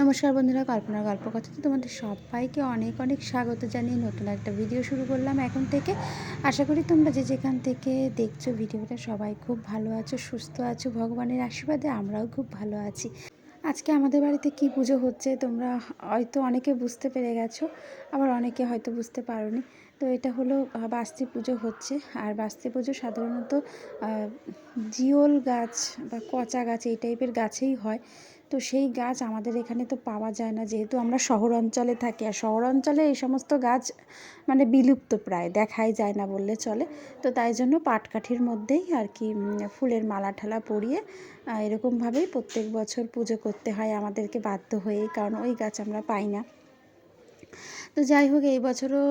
নমস্কার বন্ধুরা, কল্পনার গল্প কথাতে তোমাদের সবাইকে অনেক অনেক স্বাগত জানিয়ে নতুন একটা ভিডিও শুরু করলাম এখন থেকে। আশা করি তোমরা যে যেখান থেকে দেখছ ভিডিওটা সবাই খুব ভালো আছো, সুস্থ আছো, ভগবানের আশীর্বাদে আমরাও খুব ভালো আছি। আজকে আমাদের বাড়িতে কি পুজো হচ্ছে তোমরা হয়তো অনেকে বুঝতে পেরে গেছো, আবার অনেকে হয়তো বুঝতে পারোনি। তো এটা হলো বাস্তি পুজো হচ্ছে। আর বাস্তি পুজো সাধারণত জিওল গাছ বা কচা গাছ এই টাইপের গাছেই হয়। তো সেই গাছ আমাদের এখানে তো পাওয়া যায় না, যেহেতু আমরা শহর অঞ্চলে থাকি। আর শহর অঞ্চলে এই সমস্ত গাছ মানে বিলুপ্ত প্রায়, দেখাই যায় না বললে চলে। তো তাই জন্য পাটকাঠির মধ্যেই আর কি ফুলের মালা ঠালা পরিয়ে এরকমভাবেই প্রত্যেক বছর পুজো করতে হয় আমাদেরকে বাধ্য হয়েই, কারণ ওই গাছ আমরা পাই না। তো যাই হোক, এই বছরও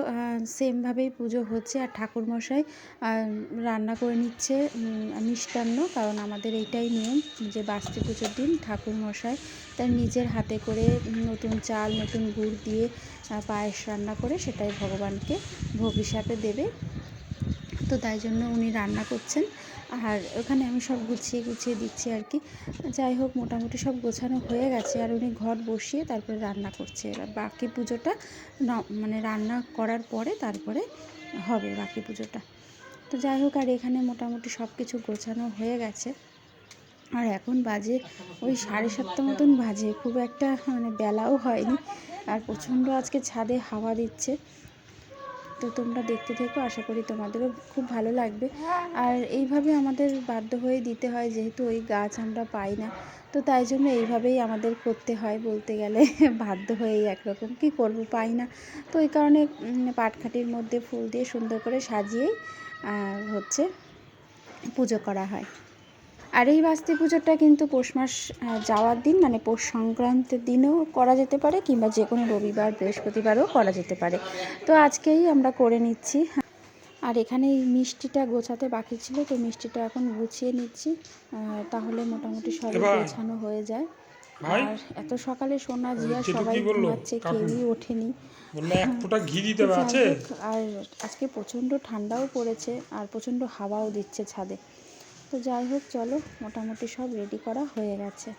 সেমভাবেই পুজো হচ্ছে। আর ঠাকুরমশাই রান্না করে নিচ্ছে মিষ্টান্ন, কারণ আমাদের এইটাই নিয়ম যে বাস্তি পুজোর দিন ঠাকুরমশাই তার নিজের হাতে করে নতুন চাল, নতুন গুড় দিয়ে পায়েস রান্না করে সেটাই ভগবানকে ভোগ হিসাবে দেবে। তো তাই জন্য উনি রান্না করছেন। আর ওখানে আমি সব গুছিয়ে গুছিয়ে দিচ্ছি আর কি। যাই হোক, মোটামুটি সব গোছানো হয়ে গেছে আর উনি ঘর বসিয়ে তারপরে রান্না করছে। এবার বাকি পুজোটা মানে রান্না করার পরে তারপরে হবে বাকি পুজোটা। তো যাই হোক, আর এখানে মোটামুটি সব কিছু গোছানো হয়ে গেছে। আর এখন বাজে ওই সাড়ে সাতটা মতন বাজে। খুব একটা মানে বেলাও হয়নি। আর প্রচণ্ড আজকে ছাদে হাওয়া দিচ্ছে। তো তোমরা দেখতে থেকো আশা করি তোমাদেরও খুব ভালো লাগবে। আর এইভাবে আমাদের বাধ্য হয়ে দিতে হয় যেহেতু ওই গাছ আমরা পাই না। তো তাই জন্য এইভাবেই আমাদের করতে হয় বলতে গেলে বাধ্য হয়েই একরকম। কি করব পাই না। তো এই কারণে পাটখাটির মধ্যে ফুল দিয়ে সুন্দর করে সাজিয়েই হচ্ছে পুজো করা হয়। আর এই বাস্তি পুজোটা কিন্তু পৌষ মাস যাওয়ার দিন মানে পৌষ সংক্রান্তির দিনেও করা যেতে পারে কিংবা যে কোনো রবিবার বৃহস্পতিবারও করা যেতে পারে। তো আজকেই আমরা করে নিচ্ছি। আর এখানে এই মিষ্টিটা গোছাতে বাকি ছিল তো মিষ্টিটা এখন গুছিয়ে নিচ্ছি। তাহলে মোটামুটি সব গোছানো হয়ে যায়। আর এত সকালে সোনা জিয়া সবাই ঘুমাচ্ছে কেউই ওঠেনি। এক ফোঁটা ঘি দিতে আছে। আর আজকে প্রচণ্ড ঠান্ডাও পড়েছে আর প্রচণ্ড হাওয়াও দিচ্ছে ছাদে। তো যাই হোক চলো মোটামুটি সব রেডি করা হয়ে গেছে।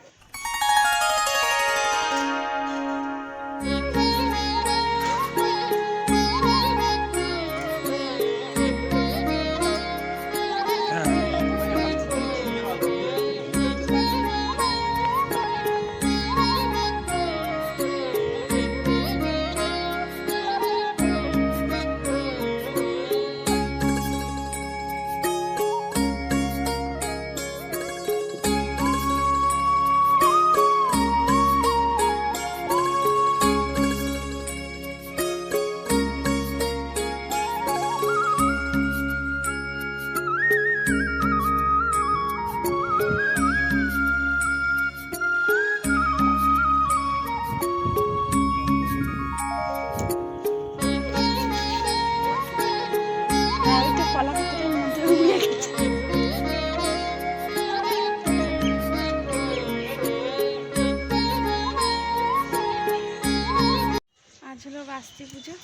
বাস্তি পুজো।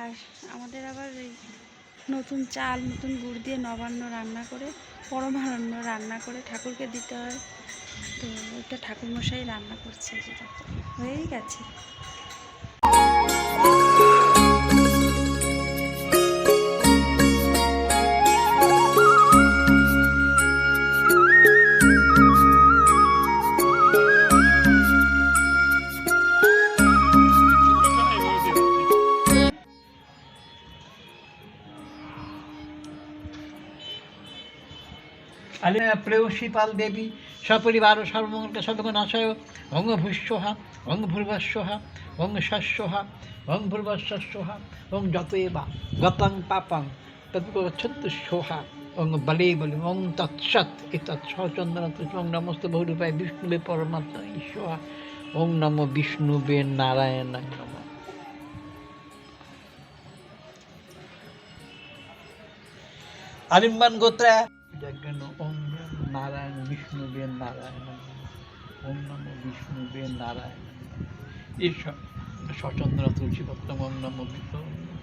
আর আমাদের আবার এই নতুন চাল, নতুন গুড় দিয়ে নবান্ন রান্না করে পরমান্ন রান্না করে ঠাকুরকে দিতে হয়। তো ওইটা ঠাকুরমশাই রান্না করছে, যেটা হয়েই গেছে। প্রেয়সী পাল দেবী, সপরিবার সর্বমঙ্গলকে সদগুণাশয় অঙ্গভূষ্যহা অঙ্গভূর্বস্যহা অঙ্গশস্যহা অঙ্গভূর্বস্যহা অং যত এবা গতং পাপাং তৎপচ্ছত্তু সোহা অং বলে বলে অং তৎসৎ এতৎ সচন্দন ওং নমস্ত বহুরূপায় বিষ্ণুবে পরমাত্মা ঈশ্বর ওং নম বিষ্ণুবে নারায়ণ নম। আলিম্বান গোত্রা যজ্ঞন নারায়ণ নারায়ণ। ওম নম নারায়ণ। ঈশ্বর সচন্দ্র তুলসী পত্রম ওম নম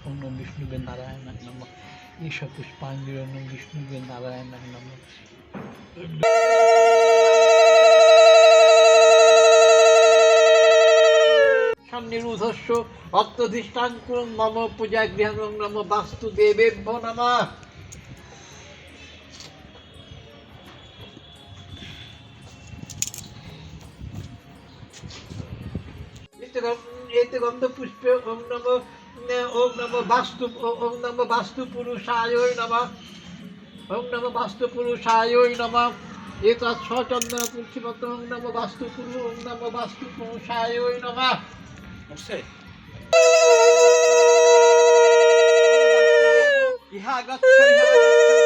ওম নম বিষ্ণু বে নারায়ণ নম। ঈশ্বর পুষ্পাঞ্জলি, ওম নম বে নারায়ণ নম। নিরুধস্য অর্থধিষ্ঠান মম পূজা গৃহ নম বাস্তু দেবেভ্য নমঃ। এতে গন্ধ- পুষ্পে ওম নম ওম নম বাস্তু ওম নম বাস্তু পুরুষায় নম। ওম নম বাস্তু পুরুষায় নম। এতৎ সচন্দন তুলসীপত্র ওম নম বাস্তু পুরু ওম নম বাস্তু পুরুষায় নম ইহা গচ্ছ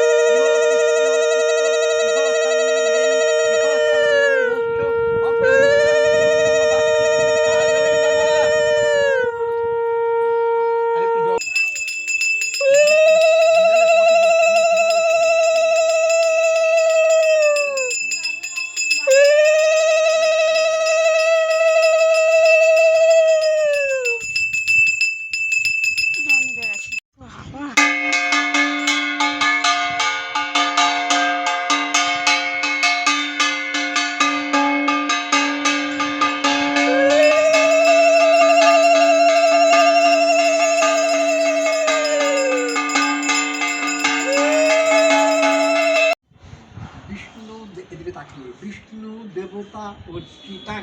এদিকে তাকিয়ে। বিষ্ণু দেবতা অর্চিতাং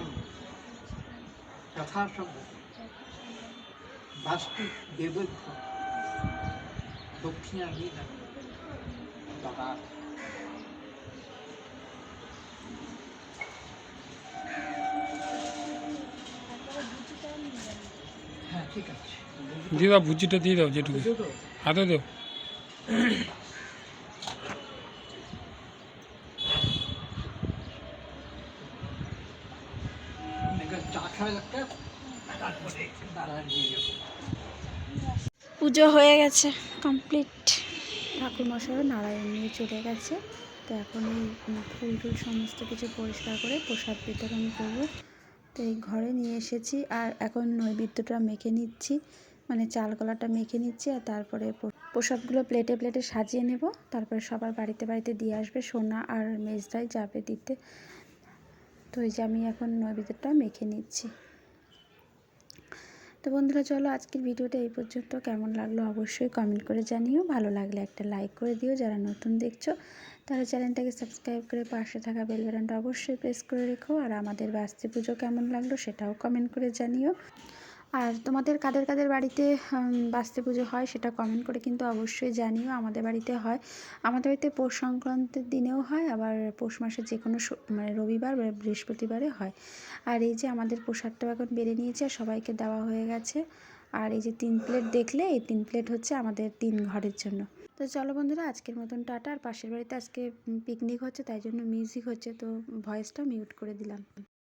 যথাসম্ভব। বাস্তু দেবত্ব হ্যাঁ আছে। দিয়ে দাও ভুজিটা দিয়ে দাও যেটুকু? হাতে দাও একটা চা খাওয়া একটা তারপরে দাঁড়ান দিয়ে যাব পুজো হয়ে গেছে কমপ্লিট ঠাকুরমশাইও নারায়ণ নিয়ে চলে গেছে। তো এখন ফুল টুল সমস্ত কিছু পরিষ্কার করে প্রসাদ বিতরণ করব। তো এই ঘরে নিয়ে এসেছি, আর এখন নৈবেদ্যটা মেখে নিচ্ছি। মানে চাল কলাটা মেখে নিচ্ছি, আর তারপরে প্র- প্রসাদগুলো প্লেটে প্লেটে সাজিয়ে নেব। তারপরে সবার বাড়িতে বাড়িতে দিয়ে আসবে, সোনা আর মেজদাই যাবে দিতে। তো এই যে আমি এখন নৈবেদ্যটা মেখে নিচ্ছি। তো বন্ধুরা, চলো আজকের ভিডিওটা এই পর্যন্ত। কেমন লাগল অবশ্যই কমেন্ট করে জানিও। ভালো লাগলে একটা লাইক করে দিও। যারা নতুন দেখছ, তারা চ্যানেলটাকে সাবস্ক্রাইব করে পাশে থাকা বেল বাটনটা অবশ্যই প্রেস করে রেখো। আর আমাদের বাস্তি পুজো কেমন লাগল সেটাও কমেন্ট করে জানিও। আর তোমাদের কাদের কাদের বাড়িতে বাস্তি পুজো হয় সেটা কমেন্ট করে কিন্তু অবশ্যই জানিও, আমাদের বাড়িতে হয়। আমাদের বাড়িতে পৌষ সংক্রান্তির দিনেও হয়, আবার পৌষ মাসের যে কোনো মানে রবিবার বা বৃহস্পতিবারে হয়। আর এই যে আমাদের প্রসাদটাও এখন বেড়ে নিয়েছে, আর সবাইকে দেওয়া হয়ে গেছে। আর এই যে তিন প্লেট দেখলে, এই তিন প্লেট হচ্ছে আমাদের তিন ঘরের জন্য। তো চলো বন্ধুরা, আজকের মতন টাটা। আর পাশের বাড়িতে আজকে পিকনিক হচ্ছে, তাই জন্য মিউজিক হচ্ছে, তো ভয়েসটা মিউট করে দিলাম।